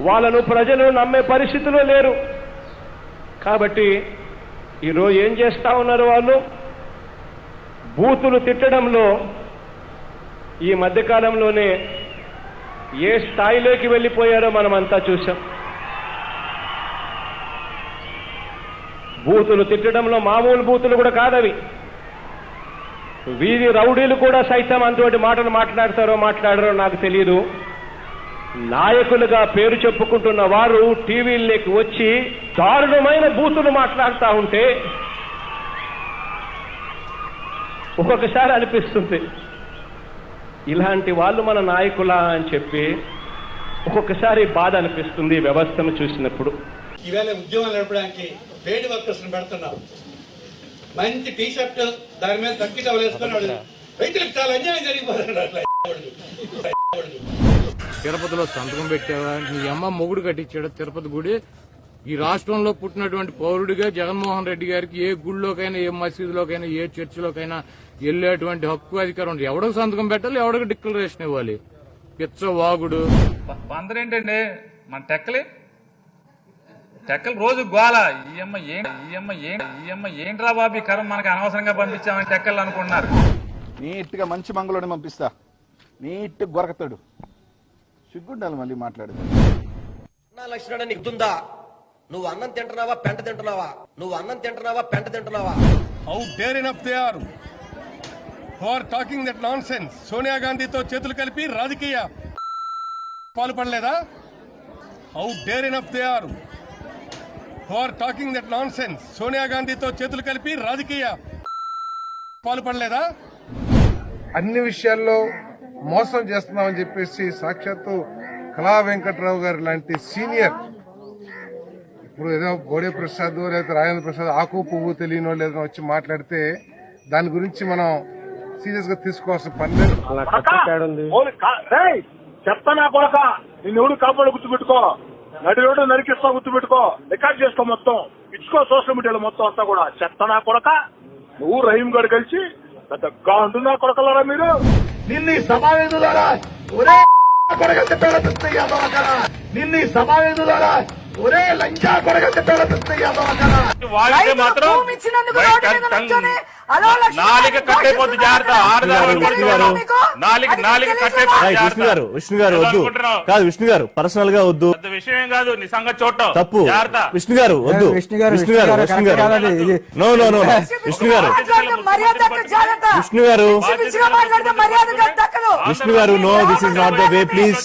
వాళ్ళను ప్రజలు నమ్మే పరిస్థితిలో లేరు. కాబట్టి ఈరోజు ఏం చేస్తా ఉన్నారు వాళ్ళు? బూతులు తిట్టడంలో ఈ మధ్యకాలంలోనే ఏ స్థాయిలోకి వెళ్ళిపోయారో మనమంతా చూసాం బూతులు తిట్టడంలో మామూలు బూతులు కూడా కాదవి. వీధి రౌడీలు కూడా సైతం అంతటి మాటలు మాట్లాడతారో మాట్లాడారో నాకు తెలియదు నాయకులుగా పేరు చెప్పుకుంటున్న వారు టీవీల్లోకి వచ్చి దారుణమైన బూతులు మాట్లాడుతూ ఉంటే ఒక్కొక్కసారి అనిపిస్తుంది. ఇలాంటి వాళ్ళు మన నాయకులా అని చెప్పి ఒక్కొక్కసారి బాధ అనిపిస్తుంది వ్యవస్థను చూసినప్పుడు. ఈవేళ ఉద్యమం నడపడానికి పేడ్ వర్కర్స్ పెడుతున్నాం. మంచి టీ షర్ట్ దాని మీద తక్కి టవల్ వేసుకొని రైతులకు చాలా అన్యాయం జరిగిపోతున్నాడు తిరుపతిలో సంతకం పెట్టావా? నీ అమ్మ మొగుడు కట్టించాడు తిరుపతి గుడి. ఈ రాష్ట్రంలో పుట్టినటువంటి పౌరుడిగా జగన్మోహన్ రెడ్డి గారికి ఏ గుడిలోకైనా ఏ మసీదులోకైనా ఏ చర్చిలోకైనా వెళ్ళేటువంటి హక్కు అధికారం ఉంది. ఎవడికి సంతకం పెట్టాలి? ఎవడికి డిక్లరేషన్ ఇవ్వాలి? పిచ్చ వాగుడు బందర్ ఏంటండి? మన టెక్కలి టెక్కలు రోజు గోల. ఈఎమ్మ ఏం ఈఎమ్మ ఏం ఈఎమ్మ ఏంట్రా బాబు? ఈ కరం మనకి అనవసరంగా పంపించామని టెక్కలు అనుకుంటున్నారు. నీట్గా మంచి మంగళోని పంపిస్తా. నీట్ గొరకతాడు. సిగ్గుండాలి మళ్ళీ మాట్లాడు నా నీకు నువ్వు అన్నం తింటున్నావా పెంట తింటున్నావా? నువ్వు అన్నం తింటున్నావా పెంట తింటున్నావా? How dare they are for talking that nonsense Sonia గాంధీతో చేతులు కలిపి రాజకీయ పాల్పడలేదా how dare enough they are for talking that nonsense Sonia గాంధీతో చేతులు కలిపి రాజకీయ పాల్పడలేదా అన్ని విషయాల్లో మోసం చేస్తున్నామని చెప్పేసి సాక్షాత్తు కళా వెంకట్రావు గారు లాంటి సీనియర్ ఇప్పుడు ఏదో బోడే ప్రసాద్ లేదా రాజేంద్ర ప్రసాద్ ఆకు పువ్వు తెలియనో లేదో వచ్చి మాట్లాడితే దాని గురించి మనం సీరియస్గా తీసుకోవాల్సిన పని లేదు. చెప్తా నా కొడక? నిన్ను ఎవడు కాపాడు గుర్తుపెట్టుకో. నడి రోడ్డు నరికిస్తా గుర్తుపెట్టుకో. రికార్డ్ చేసుకో మొత్తం. ఇచ్చుకో సోషల్ మీడియాలో మొత్తం అంతా కూడా. చెత్త నా కొడక? నువ్వు రహీం గడు కలిసి పెద్ద గాండు నా కొడకలారా మీరు? నిన్ను ఈ సమావేశులారా ఒరే కొడక చెప్పాడు నిన్ను ఈ సమావేశులారా ఒరే లంచా కొడక చెప్పాడు వాడితే మాత్రం నాలిక కట్టయిపోద్ది జాగ్రత్త ఆడదారు నాలిక నాలిక కట్టయిపోద్ది విష్ణు గారు విష్ణు గారు వద్దు. కాదు విష్ణు గారు పర్సనల్గా వద్దు. పెద్ద విషయం ఏం కాదు నీ సంగతి చూడటం తప్పు విష్ణు గారు వద్దు. విష్ణు గారు, విష్ణు గారు విష్ణు గారు, నో నో నో విష్ణు గారు విష్ణు గారు. విష్ణు గారు. No this is not the way please